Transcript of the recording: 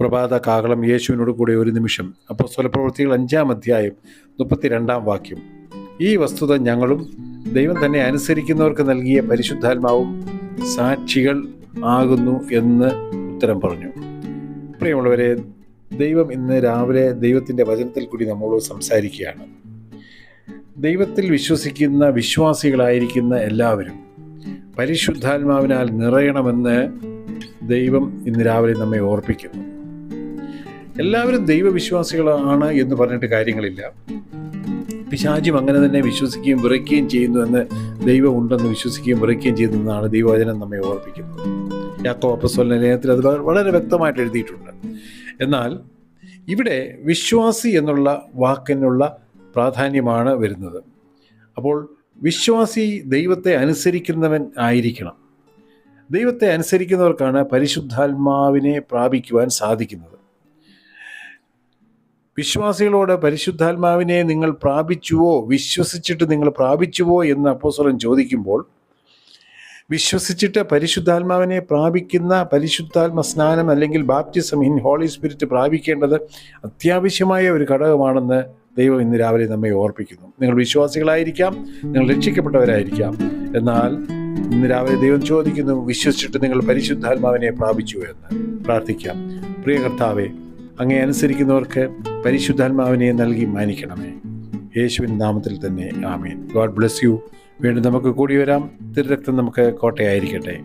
പ്രഭാത കാഹളം യേശുവിനോട് കൂടെ ഒരു നിമിഷം. അപ്പോൾ സ്വലപ്രവൃത്തികൾ അഞ്ചാം അധ്യായം മുപ്പത്തിരണ്ടാം വാക്യം. ഈ വസ്തുത ഞങ്ങളും ദൈവം തന്നെ അനുസരിക്കുന്നവർക്ക് നൽകിയ പരിശുദ്ധാത്മാവും സാക്ഷികൾ ആകുന്നു എന്ന് ഉത്തരം പറഞ്ഞു. പ്രിയമുള്ളവരെ ദൈവം ഇന്ന് രാവിലെ ദൈവത്തിന്റെ വചനത്തിൽ കൂടി നമ്മളോട് സംസാരിക്കുകയാണ്. ദൈവത്തിൽ വിശ്വസിക്കുന്ന വിശ്വാസികളായിരിക്കുന്ന എല്ലാവരും പരിശുദ്ധാത്മാവിനാൽ നിറയണമെന്ന് ദൈവം ഇന്ന് രാവിലെ നമ്മെ ഓർപ്പിക്കുന്നു. എല്ലാവരും ദൈവവിശ്വാസികളാണ് എന്ന് പറഞ്ഞിട്ട് കാര്യങ്ങളില്ല. പിശാചും അങ്ങനെ തന്നെ വിശ്വസിക്കുകയും വിറയ്ക്കുകയും ചെയ്യുന്നു എന്ന് ദൈവം ഉണ്ടെന്ന് വിശ്വസിക്കുകയും വിറയ്ക്കുകയും ചെയ്യുന്നതാണ് ദൈവവചനം നമ്മെ ഓർപ്പിക്കുന്നത് യാക്കോ അപ്പസ്വലിന്റെ ലേഖനത്തിൽ അത് വളരെ വ്യക്തമായിട്ട് എഴുതിയിട്ടുണ്ട്. എന്നാൽ ഇവിടെ വിശ്വാസി എന്നുള്ള വാക്കിനുള്ള പ്രാധാന്യമാണ് വരുന്നത്. അപ്പോൾ വിശ്വാസി ദൈവത്തെ അനുസരിക്കുന്നവൻ ആയിരിക്കണം. ദൈവത്തെ അനുസരിക്കുന്നവർക്കാണ് പരിശുദ്ധാത്മാവിനെ പ്രാപിക്കുവാൻ സാധിക്കുന്നത്. വിശ്വാസികളോട് പരിശുദ്ധാത്മാവിനെ നിങ്ങൾ പ്രാപിച്ചുവോ വിശ്വസിച്ചിട്ട് നിങ്ങൾ പ്രാപിച്ചുവോ എന്ന് അപ്പോസ്വലൻ ചോദിക്കുമ്പോൾ വിശ്വസിച്ചിട്ട് പരിശുദ്ധാത്മാവിനെ പ്രാപിക്കുന്ന പരിശുദ്ധാത്മ സ്നാനം അല്ലെങ്കിൽ ബാപ്റ്റിസം ഇൻ ഹോളി സ്പിരിറ്റ് പ്രാപിക്കേണ്ടത് അത്യാവശ്യമായ ഒരു ഘടകമാണെന്ന് ദൈവം ഇന്ന് രാവിലെ നമ്മെ ഓർപ്പിക്കുന്നു. നിങ്ങൾ വിശ്വാസികളായിരിക്കാം നിങ്ങൾ രക്ഷിക്കപ്പെട്ടവരായിരിക്കാം. എന്നാൽ ഇന്ന് രാവിലെ ദൈവം ചോദിക്കുന്നു വിശ്വസിച്ചിട്ട് നിങ്ങൾ പരിശുദ്ധാത്മാവിനെ പ്രാപിച്ചു എന്ന്? പ്രാർത്ഥിക്കാം. പ്രിയ കർത്താവെ അങ്ങേ അനുസരിക്കുന്നവർക്ക് പരിശുദ്ധാത്മാവിനെ നൽകി മാനിക്കണമേ. യേശുവിൻ നാമത്തിൽ തന്നെ ആമേൻ. God bless you. വീണ്ടും നമുക്ക് കൂടി വരാം. തിരുരക്തം നമുക്ക് കോട്ടയായിരിക്കട്ടെ.